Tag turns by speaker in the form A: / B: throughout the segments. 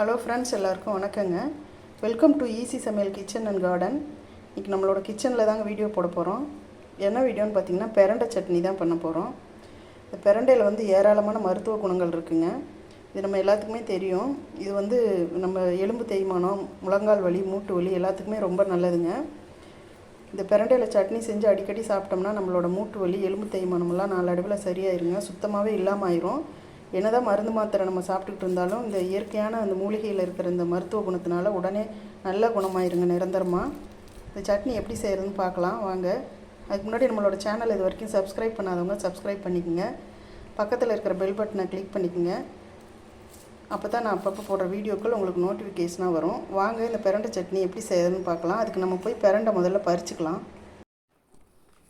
A: Hello friends எல்லாருக்கும் வணக்கங்க. Welcome to easy Samayal kitchen and garden இன்றைக்கி நம்மளோட கிச்சனில் தாங்க வீடியோ போட போகிறோம் என்ன வீடியோன்னு பார்த்தீங்கன்னா பெரண்டை சட்னி தான் பண்ண போகிறோம் இந்த பெரண்டையில் வந்து ஏராளமான மருத்துவ குணங்கள் இருக்குங்க. இது நம்ம எல்லாத்துக்குமே தெரியும். இது வந்து நம்ம எலும்பு தேய்மானம் முழங்கால் வலி மூட்டு வலி எல்லாத்துக்குமே ரொம்ப நல்லதுங்க. இந்த பெரண்டையில் சட்னி செஞ்சு அடிக்கடி சாப்பிட்டோம்னா நம்மளோட மூட்டு வலி எலும்பு தேய்மானமெல்லாம் நாளடைவில் சரியாயிருங்க. சுத்தமாகவே இல்லாமல் ஆயிரும். என்னதான் மருந்து மாத்திரை நம்ம சாப்பிட்டுக்கிட்டு இருந்தாலும் இந்த இயற்கையான அந்த மூலிகையில் இருக்கிற இந்த மருத்துவ குணத்தினால உடனே நல்ல குணமாயிருங்க நிரந்தரமாக இந்த சட்னி எப்படி செய்கிறதுன்னு பார்க்கலாம் வாங்க. அதுக்கு முன்னாடி நம்மளோட சேனல் இது வரைக்கும் சப்ஸ்கிரைப் பண்ணாதவங்க சப்ஸ்கிரைப் பண்ணிக்கோங்க. பக்கத்தில் இருக்கிற பெல் பட்டனை கிளிக் பண்ணிக்கோங்க. அப்போ தான் நான் அப்பப்போ போடுற வீடியோக்கள் உங்களுக்கு நோட்டிஃபிகேஷனாக வரும். வாங்க இந்த பிரண்டை சட்னி எப்படி செய்யறதுன்னு பார்க்கலாம். அதுக்கு நம்ம போய் பிரண்டை முதல்ல பறிச்சுக்கலாம்.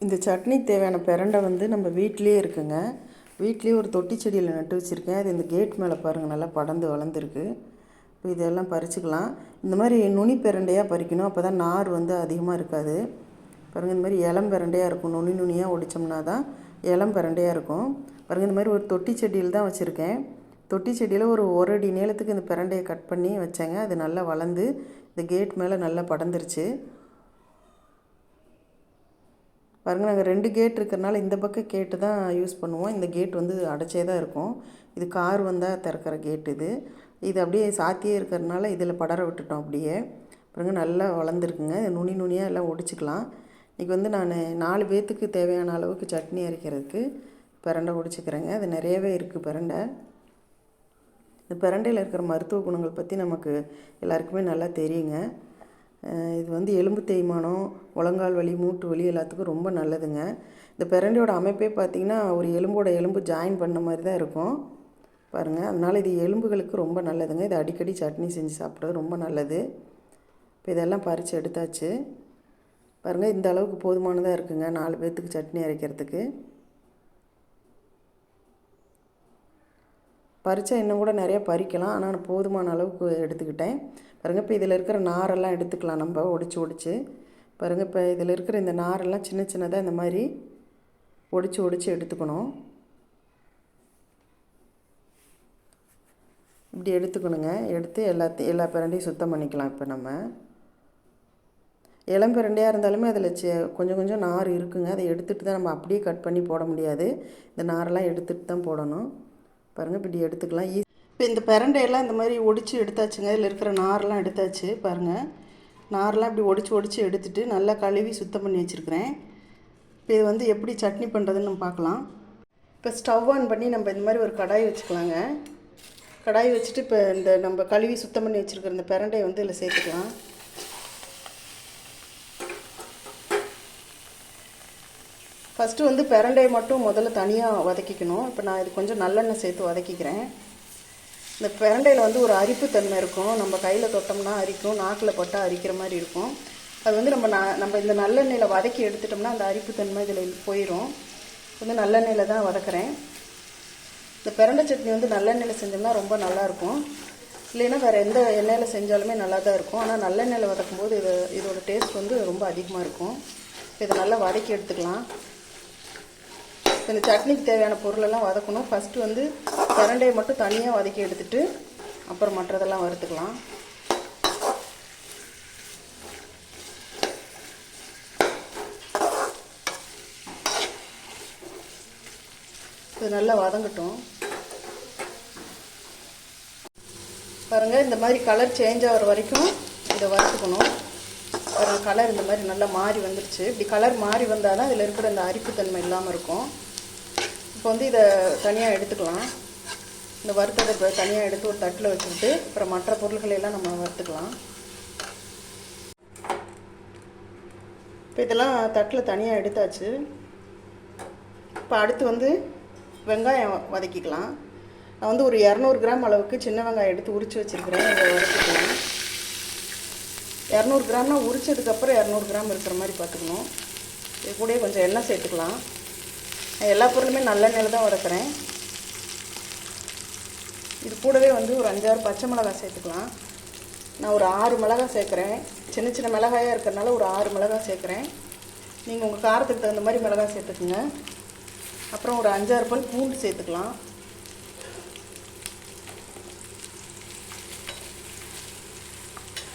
A: இந்த சட்னி தேவையான பிரண்டை வந்து நம்ம வீட்டிலே இருக்குங்க. வீட்லேயே ஒரு தொட்டி செடியில் நட்டு வச்சுருக்கேன். அது இந்த கேட் மேலே பாருங்கள் நல்லா படர்ந்து வளர்ந்துருக்கு. இப்போ இதெல்லாம் பறிச்சுக்கலாம். இந்த மாதிரி நுனி பிரண்டையாக பறிக்கணும். அப்போ தான் நார் வந்து அதிகமாக இருக்காது. பாருங்கள் இந்த மாதிரி இளம் பிரண்டையாக இருக்கும். நுனி நுனியாக ஒடிச்சோம்னா தான் இளம் பிரண்டையாக இருக்கும். பாருங்கள் இந்த மாதிரி ஒரு தொட்டி செடியில் தான் வச்சுருக்கேன். தொட்டி செடியில் ஒரு ஒரு அடி நீளத்துக்கு இந்த பிரண்டையை கட் பண்ணி வச்சேங்க. அது நல்லா வளர்ந்து இந்த கேட் மேலே நல்லா படர்ந்துருச்சு. பாருங்கள் நாங்கள் ரெண்டு கேட் இருக்கிறனால இந்த பக்கம் கேட்டு தான் யூஸ் பண்ணுவோம். இந்த கேட் வந்து அடைச்சே தான் இருக்கும். இது கார் வந்தால் திறக்கிற கேட் இது. இது அப்படியே சாத்தியே இருக்கிறதுனால இதில் படர விட்டுட்டோம் அப்படியே. பாருங்கள் நல்லா வளர்ந்துருக்குங்க. நுனி நுனியாக எல்லாம் ஒடிச்சிக்கலாம். இன்றைக்கி வந்து நான் நாலு பேர்த்துக்கு தேவையான அளவுக்கு சட்னி அரைக்கிறதுக்கு பிரண்டை ஒடிச்சிக்கிறேங்க. அது நிறையவே இருக்குது பிரண்டை. இந்த பிரண்டையில் இருக்கிற மருத்துவ குணங்கள் பற்றி நமக்கு எல்லாருக்குமே நல்லா தெரியுங்க. இது வந்து எலும்பு தேய்மானம் முழங்கால் வலி மூட்டு வலி எல்லாத்துக்கும் ரொம்ப நல்லதுங்க. இந்த பிரண்டையோட அமைப்பே பார்த்திங்கன்னா ஒரு எலும்போட எலும்பு ஜாயின் பண்ண மாதிரி தான் இருக்கும். பாருங்கள் அதனால் இது எலும்புகளுக்கு ரொம்ப நல்லதுங்க. இது அடிக்கடி சட்னி செஞ்சு சாப்பிட்றது ரொம்ப நல்லது. இப்போ இதெல்லாம் பறித்து எடுத்தாச்சு. பாருங்கள் இந்த அளவுக்கு போதுமானதாக இருக்குங்க. நாலு பேர்த்துக்கு சட்னி அரைக்கிறதுக்கு. பறித்தா இன்னும் கூட நிறையா பறிக்கலாம். ஆனால் நான் போதுமான அளவுக்கு எடுத்துக்கிட்டேன். பாருங்கள் இப்போ இதில் இருக்கிற நாரெல்லாம் எடுத்துக்கலாம். நம்ம ஒடிச்சு ஒடிச்சு. பாருங்கள் இப்போ இதில் இருக்கிற இந்த நாரெல்லாம் சின்ன சின்னதாக இந்த மாதிரி ஒடிச்சு ஒடிச்சு எடுத்துக்கணும். இப்படி எடுத்துக்கணுங்க. எடுத்து எல்லாத்தையும் எல்லா பிரண்டையும் சுத்தம் பண்ணிக்கலாம் இப்போ நம்ம. இளம் பிரண்டையாக இருந்தாலுமே அதில் சே கொஞ்சம் கொஞ்சம் நார் இருக்குங்க. அதை எடுத்துகிட்டு தான் நம்ம அப்படியே கட் பண்ணி போட முடியாது. இந்த நாரெல்லாம் எடுத்துகிட்டு தான் போடணும். பாருங்கள் இப்படி எடுத்துக்கலாம். ஈ இப்போ இந்த பிரண்டையெல்லாம் இந்த மாதிரி ஒடிச்சு எடுத்தாச்சுங்க. இதில் இருக்கிற நாரெலாம் எடுத்தாச்சு பாருங்கள் நாரெலாம் இப்படி ஒடிச்சு ஒடிச்சு எடுத்துட்டு நல்லா கழுவி சுத்தம் பண்ணி வச்சுருக்கிறேன். இப்போ இது வந்து எப்படி சட்னி பண்ணுறதுன்னு நம்ம பார்க்கலாம். இப்போ ஸ்டவ் ஆன் பண்ணி நம்ம இந்த மாதிரி ஒரு கடாய் வச்சுக்கலாங்க. கடாய் வச்சுட்டு இப்போ இந்த நம்ம கழுவி சுத்தம் பண்ணி வச்சுருக்கிற இந்த பிரண்டையை வந்து இதில் சேர்த்துக்கலாம். ஃபஸ்ட்டு வந்து பெரண்டையை மட்டும் முதல்ல தனியாக வதக்கிக்கணும். இப்போ நான் இது கொஞ்சம் நல்லெண்ணெய் சேர்த்து வதக்கிக்கிறேன். இந்த பிரண்டையில் வந்து ஒரு அரிப்பு தன்மை இருக்கும். நம்ம கையில் தொட்டோம்னா அரிக்கும். நாக்கில் பட்டால் அரிக்கிற மாதிரி இருக்கும். அது வந்து நம்ம ந நம்ம இந்த நல்லெண்ணெயில் வதக்கி எடுத்துட்டோம்னா அந்த அரிப்பு தன்மை இதில் போயிடும் வந்து நல்லெண்ணெயில் தான் வதக்குறேன். இந்த பிரண்டை சட்னி வந்து நல்லெண்ணெயில் செஞ்சோம்னா ரொம்ப நல்லாயிருக்கும் இல்லைன்னா வேறு எந்த எண்ணெயில் செஞ்சாலுமே நல்லா தான் இருக்கும். ஆனால் நல்லெண்ணெயில் வதக்கும் போது இது இதோட டேஸ்ட் வந்து ரொம்ப அதிகமாக இருக்கும். இதை நல்லா வதக்கி எடுத்துக்கலாம். இந்த சட்னிக்கு தேவையான பொருளெல்லாம் வதக்கணும். ஃபஸ்ட்டு வந்து பிரண்டையை மட்டும் தனியாக வதக்கி எடுத்துட்டு அப்புறம் மற்றதெல்லாம் வறுத்துக்கலாம். இது நல்லா வதங்கட்டும். பாருங்கள் இந்த மாதிரி கலர் சேஞ்ச் ஆகிற வரைக்கும் இதை வறுத்துக்கணும். பாருங்கள் கலர் இந்த மாதிரி நல்லா மாறி வந்துருச்சு. இப்படி கலர் மாறி வந்தால் தான் இதில் இருக்கிற இந்த அரிப்புத்தன்மை இல்லாமல் இருக்கும். இப்போ வந்து இதை தனியாக எடுத்துக்கலாம். இந்த வறுத்ததை இப்போ தனியாக எடுத்து ஒரு தட்டில் வச்சுக்கிட்டு அப்புறம் மற்ற பொருள்களையெல்லாம் நம்ம வறுத்துக்கலாம். இப்போ இதெல்லாம் தட்டில் தனியாக எடுத்தாச்சு. இப்போ அடுத்து வந்து வெங்காயம் வதக்கிக்கலாம். நான் வந்து ஒரு இரநூறு கிராம் அளவுக்கு சின்ன வெங்காயம் எடுத்து உரித்து வச்சுருக்கிறேன். இதை வறுத்துக்கலாம். இரநூறு கிராம்னால் உரிச்சதுக்கப்புறம் இரநூறு கிராம் இருக்கிற மாதிரி பார்த்துக்கணும். இது கூட கொஞ்சம் எண்ணெய் சேர்த்துக்கலாம். எல்லா பொருளுமே நல்லெண்ணெயில் தான் வதக்குறேன் இது கூடவே வந்து ஒரு அஞ்சாறு பச்சை மிளகாய் சேர்த்துக்கலாம். நான் ஒரு ஆறு மிளகாய் சேர்க்குறேன். சின்ன சின்ன மிளகாயாக இருக்கிறனால ஒரு ஆறு மிளகாய் சேர்க்குறேன். நீங்கள் உங்கள் காரத்துக்கு தகுந்த மாதிரி மிளகாய் சேர்த்துக்குங்க. அப்புறம் ஒரு அஞ்சாறு பல் பூண்டு சேர்த்துக்கலாம்.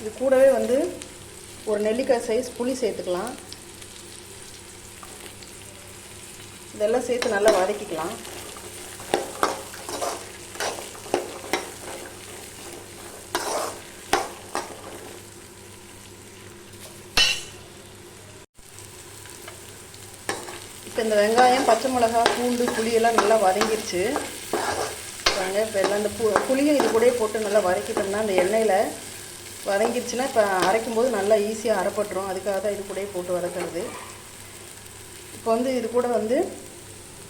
A: இது கூடவே வந்து ஒரு நெல்லிக்காய் சைஸ் புளி சேர்த்துக்கலாம். இதெல்லாம் சேர்த்து நல்லா வதக்கிக்கலாம். இப்போ இந்த வெங்காயம் பச்சை மிளகா பூண்டு புளியெல்லாம் நல்லா வதங்கிருச்சு. பாருங்க இப்போ எல்லாம் இந்த பு புளியும் இது கூடயே போட்டு நல்லா வதக்கிட்டோம்னா அந்த எண்ணெயில் வதங்கிருச்சுன்னா இப்போ அரைக்கும் போது நல்லா ஈஸியாக அரைப்பட்டுரும். அதுக்காக தான் இது கூடயே போட்டு வதக்கிறது. இப்போ வந்து இது கூட வந்து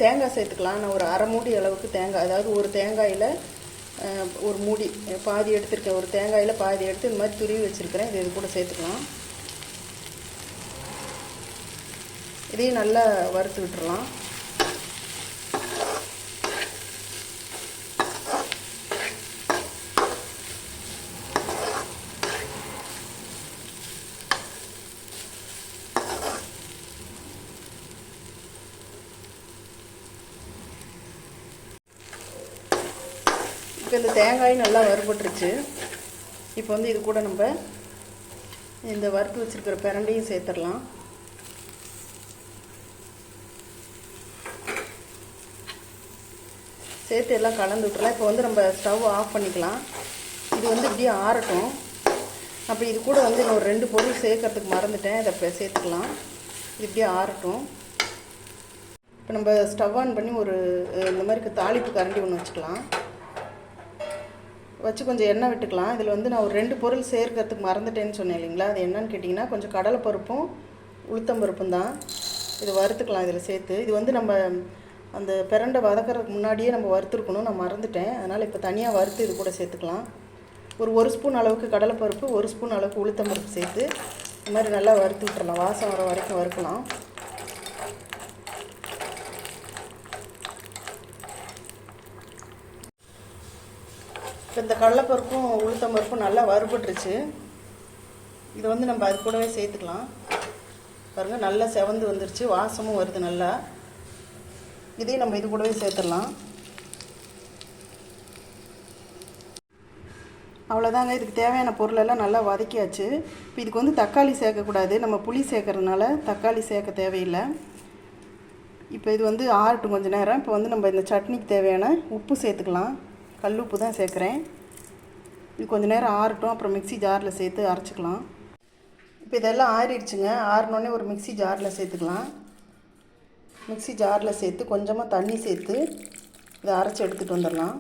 A: தேங்காய் சேர்த்துக்கலாம். நான் ஒரு அரை மூடி அளவுக்கு தேங்காய் அதாவது ஒரு தேங்காயில் ஒரு மூடி பாதி எடுத்திருக்கேன் ஒரு தேங்காயில் பாதி எடுத்து இந்த மாதிரி துருவி வச்சுருக்கிறேன். இது இது கூட சேர்த்துக்கலாம். இதையும் நல்லா வறுத்து விட்டுறலாம். தேங்காயும் நல்லா வறுபட்டுருச்சு. இப்போ வந்து இது கூட நம்ம இந்த வறுத்து வச்சுருக்கிற பிரண்டையும் சேர்த்துடலாம். சேர்த்து எல்லாம் கலந்து விட்டுலாம் இப்போ வந்து நம்ம ஸ்டவ் ஆஃப் பண்ணிக்கலாம். இது வந்து இப்படியே ஆறட்டும். அப்போ இது கூட வந்து நான் ஒரு ரெண்டு பொருள் சேர்க்கறதுக்கு மறந்துட்டேன். இதை இப்போ சேர்த்துக்கலாம். இது இப்படியே ஆறட்டும். இப்போ நம்ம ஸ்டவ் ஆன் பண்ணி ஒரு இந்த மாதிரி தாளிப்பு கரண்டி ஒன்று வச்சுக்கலாம். வச்சு கொஞ்சம் எண்ணெய் விட்டுக்கலாம். இதில் வந்து நான் ஒரு ரெண்டு பொருள் சேர்க்கறதுக்கு மறந்துட்டேன்னு சொன்னேன் இல்லைங்களா? அது என்னன்னு கேட்டிங்கன்னா கொஞ்சம் கடலைப்பருப்பும் உளுத்தம்பருப்பும் தான். இது வறுத்துக்கலாம் இதில் சேர்த்து. இது வந்து நம்ம அந்த பிரண்டை வதக்கிறதுக்கு முன்னாடியே நம்ம வறுத்துருக்கணும். நான் மறந்துட்டேன். அதனால் இப்போ தனியாக வறுத்து இது கூட சேர்த்துக்கலாம். ஒரு ஒரு ஸ்பூன் அளவுக்கு கடலைப்பருப்பு ஒரு ஸ்பூன் அளவுக்கு உளுத்தம்பருப்பு சேர்த்து இந்த மாதிரி நல்லா வறுத்து விட்டுறலாம். வாசம் வர வரைக்கும் வறுக்கலாம். இப்போ இந்த கடலைப்பருப்பும் உளுத்தம்பருப்பும் நல்லா வறுபட்டுருச்சு. இதை வந்து நம்ம அது கூடவே சேர்த்துக்கலாம். பாருங்கள் நல்லா செவந்து வந்துருச்சு. வாசமும் வருது நல்லா. இதையும் நம்ம இது கூடவே சேர்த்துடலாம். அவ்வளோதாங்க இதுக்கு தேவையான பொருளெல்லாம் நல்லா வதக்கியாச்சு. இப்போ இதுக்கு வந்து தக்காளி சேர்க்கக்கூடாது. நம்ம புளி சேர்க்கறதுனால தக்காளி சேர்க்க தேவையில்லை. இப்போ இது வந்து ஆறட்டும் கொஞ்சம் நேரம். இப்போ வந்து நம்ம இந்த சட்னிக்கு தேவையான உப்பு சேர்த்துக்கலாம். கல் உப்பு தான் சேர்க்குறேன். இது கொஞ்ச நேரம் ஆறட்டும் அப்புறம் மிக்ஸி ஜாரில் சேர்த்து அரைச்சிக்கலாம். இப்போ இதெல்லாம் ஆறிடுச்சுங்க. ஆறினோடனே ஒரு மிக்ஸி ஜாரில் சேர்த்துக்கலாம். மிக்ஸி ஜாரில் சேர்த்து கொஞ்சமாக தண்ணி சேர்த்து இதை அரைச்சி எடுத்துகிட்டு வந்துடலாம்.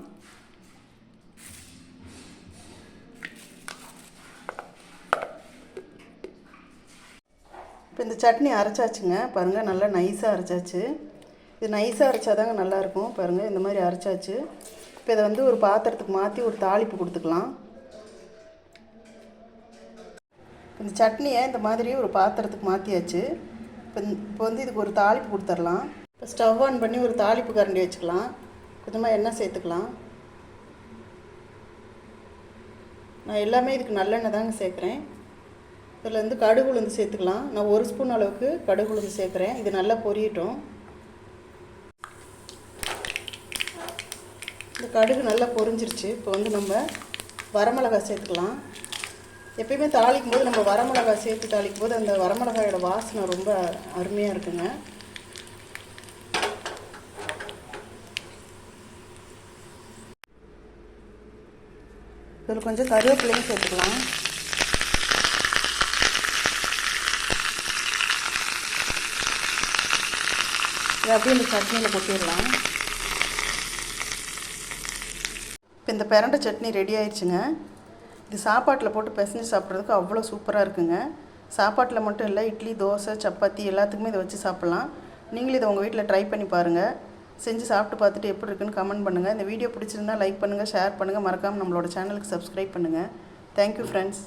A: இப்போ இந்த சட்னி அரைச்சாச்சுங்க. பாருங்கள் நல்லா நைஸாக அரைச்சாச்சு. இது நைஸாக அரைச்சாதாங்க நல்லாயிருக்கும் பாருங்கள் இந்த மாதிரி அரைச்சாச்சு. இப்போ இதை வந்து ஒரு பாத்திரத்துக்கு மாற்றி ஒரு தாளிப்பு கொடுத்துக்கலாம். இந்த சட்னியை இந்த மாதிரி ஒரு பாத்திரத்துக்கு மாற்றியாச்சு இப்போ இப்போ வந்து இதுக்கு ஒரு தாளிப்பு கொடுத்துடலாம். இப்போ ஸ்டவ் ஆன் பண்ணி ஒரு தாளிப்பு கரண்டி வச்சுக்கலாம். கொஞ்சமாக எண்ணெய் சேர்த்துக்கலாம். நான் எல்லாமே இதுக்கு நல்லெண்ணெய் தாங்க சேர்க்குறேன். இதில் வந்து கடுகு உளுந்து சேர்த்துக்கலாம். நான் ஒரு ஸ்பூன் அளவுக்கு கடுகு உளுந்து சேர்க்குறேன். இது நல்லா பொரியட்டும். இந்த கடுகு நல்லா பொரிஞ்சிருச்சு. இப்போ வந்து நம்ம வரமிளகாய் சேர்த்துக்கலாம். எப்பயுமே தாளிக்கும் போது நம்ம வரமிளகாய் சேர்த்து தாளிக்கும் போது அந்த வரமிளகாயோட வாசனை ரொம்ப அருமையாக இருக்குங்க. இதில் கொஞ்சம் கருவேப்பிலையும் சேர்த்துக்கலாம். இதை அப்படியே இந்த சட்னியில் கொட்டிடலாம். இப்போ இந்த பெரண்டை சட்னி ரெடி ஆயிடுச்சுங்க. இது சாப்பாட்டில் போட்டு பிசைஞ்சு சாப்பிட்றதுக்கு அவ்வளோ சூப்பராக இருக்குங்க. சாப்பாட்டில் மட்டும் இல்லை இட்லி தோசை சப்பாத்தி எல்லாத்துக்குமே இதை வச்சு சாப்பிட்லாம். நீங்களும் இதை உங்கள் வீட்டில் ட்ரை பண்ணி பாருங்கள் செஞ்சு சாப்பிட்டு பார்த்துட்டு எப்படி இருக்குன்னு கமெண்ட் பண்ணுங்கள் இந்த வீடியோ பிடிச்சிருந்தா லைக் பண்ணுங்கள் ஷேர் பண்ணுங்கள் மறக்காமல் நம்மளோட சேனலுக்கு சப்ஸ்கிரைப் பண்ணுங்கள் தேங்க்யூ ஃப்ரெண்ட்ஸ்